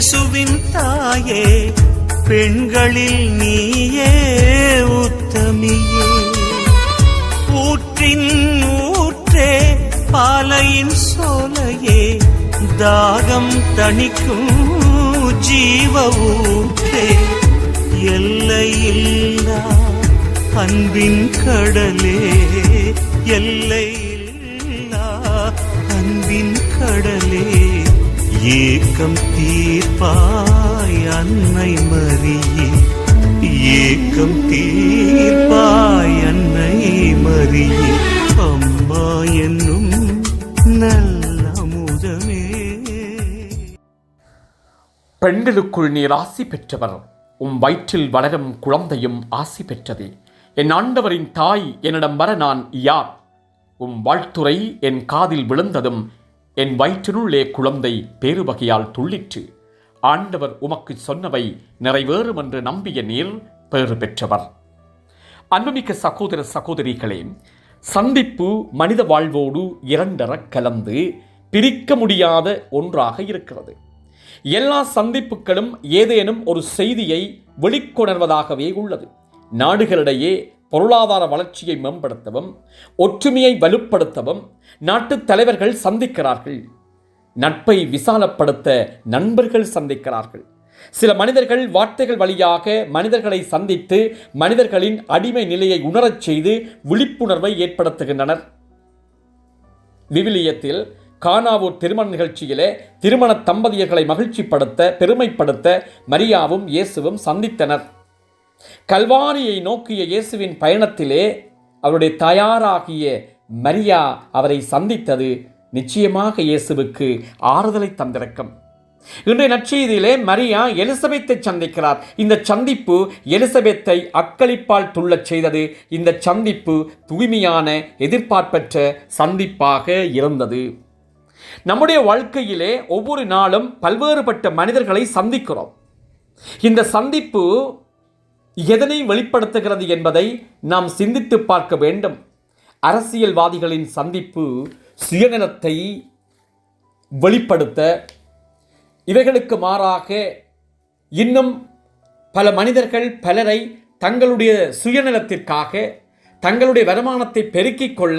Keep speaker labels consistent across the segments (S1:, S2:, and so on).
S1: இயேசுவின் தாயே பெண்களில் நீயே உத்தமியே. ஊற்றின் ஊற்றே பாலையின் சோலையே தாகம் தணிக்கும் ஜீவ ஊற்றே. எல்லையில்லா அன்பின் கடலே எல்லையில்லா அன்பின் கடலே. ஏக்கம் தீர்ப்பாய் அன்னை மரியே. ஏக்கம் தீர்ப்பாய் அன்னை மரியே. அம்மா என்னும் நல்ல அமுதமே.
S2: பெண்களுக்குள் நீர் ஆசி பெற்றவர் உம் வயிற்றில் வளரும் குழந்தையும் ஆசி பெற்றதே. என் ஆண்டவரின் தாய் என்னிடம் வர நான் யார்? உம் வாழ்த்துறை என் காதில் விழுந்ததும் என் வயிற்றினுள்ளே குழந்தை பேருவகையால் துள்ளிற்று. ஆண்டவர் உமக்கு சொன்னவை நிறைவேறும் என்று நம்பிய நீர் பேறு பெற்றவர். அன்புமிக்க சகோதர சகோதரிகளே சந்திப்பு மனித வாழ்வோடு இரண்டர கலந்து பிரிக்க முடியாத ஒன்றாக இருக்கிறது. எல்லா சந்திப்புகளும் ஏதேனும் ஒரு செய்தியை வெளிக்கொணர்வதாகவே உள்ளது. நாடுகளிடையே பொருளாதார வளர்ச்சியை மேம்படுத்தவும் ஒற்றுமையை வலுப்படுத்தவும் நாட்டுத் தலைவர்கள் சந்திக்கிறார்கள். நட்பை விசாலப்படுத்த நண்பர்கள் சந்திக்கிறார்கள். சில மனிதர்கள் வார்த்தைகள் வழியாக மனிதர்களை சந்தித்து மனிதர்களின் அடிமை நிலையை உணரச் செய்து விழிப்புணர்வை ஏற்படுத்துகின்றனர். விவிலியத்தில் கானாவூர் திருமண நிகழ்ச்சியிலே திருமண தம்பதியர்களை மகிழ்ச்சிப்படுத்த பெருமைப்படுத்த மரியாவும் இயேசுவும் சந்தித்தனர். கல்வாரியை நோக்கிய இயேசுவின் பயணத்திலே அவருடைய தாயாராகிய மரியா அவரை சந்தித்தது நிச்சயமாக இயேசுவுக்கு ஆறுதலை தந்திருக்கும். இன்றைய நற்செய்தியிலே மரியா எலிசபெத்தை சந்திக்கிறார். இந்த சந்திப்பு எலிசபெத்தை அக்களிப்பால் துள்ளச் செய்தது. இந்த சந்திப்பு தூய்மையான எதிர்பார்ப்பற்ற சந்திப்பாக இருந்தது. நம்முடைய வாழ்க்கையிலே ஒவ்வொரு நாளும் பல்வேறுபட்ட மனிதர்களை சந்திக்கிறோம். இந்த சந்திப்பு எதனை வெளிப்படுத்துகிறது என்பதை நாம் சிந்தித்து பார்க்க வேண்டும். அரசியல்வாதிகளின் சந்திப்பு சுயநலத்தை வெளிப்படுத்த இவைகளுக்கு மாறாக இன்னும் பல மனிதர்கள் பலரை தங்களுடைய சுயநலத்திற்காக தங்களுடைய வருமானத்தை பெருக்கிக் கொள்ள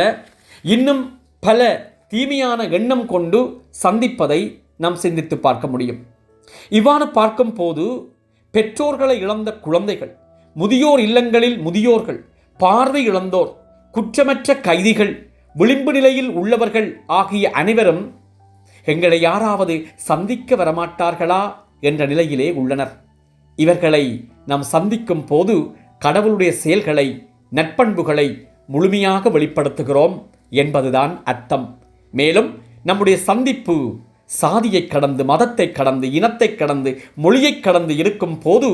S2: இன்னும் பல தீமையான எண்ணம் கொண்டு சந்திப்பதை நாம் சிந்தித்து பார்க்க முடியும். இவ்வாறு பார்க்கும் போது பெற்றோர்களை இழந்த குழந்தைகள் முதியோர் இல்லங்களில் முதியோர்கள் பார்வை இழந்தோர் குற்றமற்ற கைதிகள் விளிம்பு நிலையில் உள்ளவர்கள் ஆகிய அனைவரும் எங்களை யாராவது சந்திக்க வரமாட்டார்களா என்ற நிலையிலே உள்ளனர். இவர்களை நாம் சந்திக்கும் போது கடவுளுடைய செயல்களை நற்பண்புகளை முழுமையாக வெளிப்படுத்துகிறோம் என்பதுதான் அர்த்தம். மேலும் நம்முடைய சந்திப்பு சாதியை கடந்து மதத்தை கடந்து இனத்தை கடந்து மொழியை கடந்து இருக்கும் போது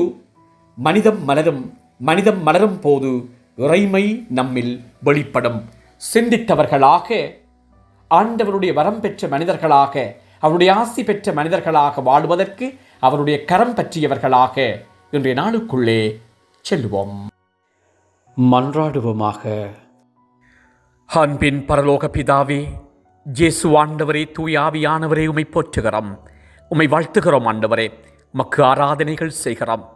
S2: மனிதம் மலரும் மனிதம் மலரும் போது இறைமை நம்மில் வெளிப்படும். சிந்தித்தவர்களாக ஆண்டவருடைய வரம் பெற்ற மனிதர்களாக அவருடைய ஆசி பெற்ற மனிதர்களாக வாழ்வதற்கு அவருடைய கரம் பற்றியவர்களாக இன்றைய நாளுக்குள்ளே செல்வோம் மன்றாடுவோமாக. அன்பின் பரலோக பிதாவே ஜேசு ஆண்டவரே தூய் ஆவியானவரே உமை போற்றுகிறோம். உமை வாழ்த்துகிறோம் ஆண்டவரே. மக்கு ஆராதனைகள் செய்கிறோம்.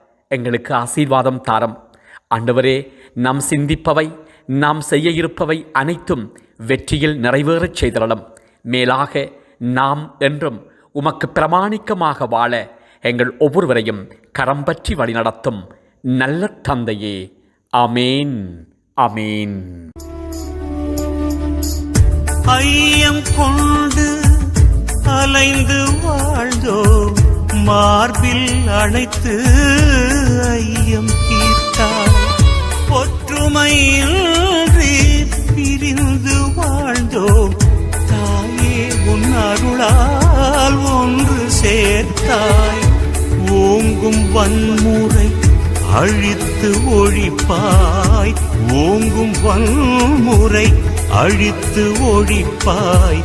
S2: எங்களுக்கு ஆசீர்வாதம் தாரம். ஆண்டவரே நாம் சிந்திப்பவை நாம் செய்ய இருப்பவை அனைத்தும் வெற்றியில் நிறைவேறச் செய்தளம் மேலாக நாம் என்றும் உமக்கு பிரமாணிக்கமாக வாழ எங்கள் ஒவ்வொருவரையும் கரம் பற்றி வழிநடத்தும் நல்ல தந்தையே. அமேன் அமேன்
S1: ஐயம் கொண்டு அலைந்து வாழ்ந்தோ மார்பில் அழைத்து ஐயம் தீர்த்தாய் ஒற்றுமையின்றி பிரிந்து வாழ்ந்தோம். தாயே உன் அருளால் ஒன்று சேர்த்தாய். ஓங்கும் வன்முறை அழித்து ஒழிப்பாய். ஓங்கும் வன்முறை அழித்து ஒழிப்பாய்.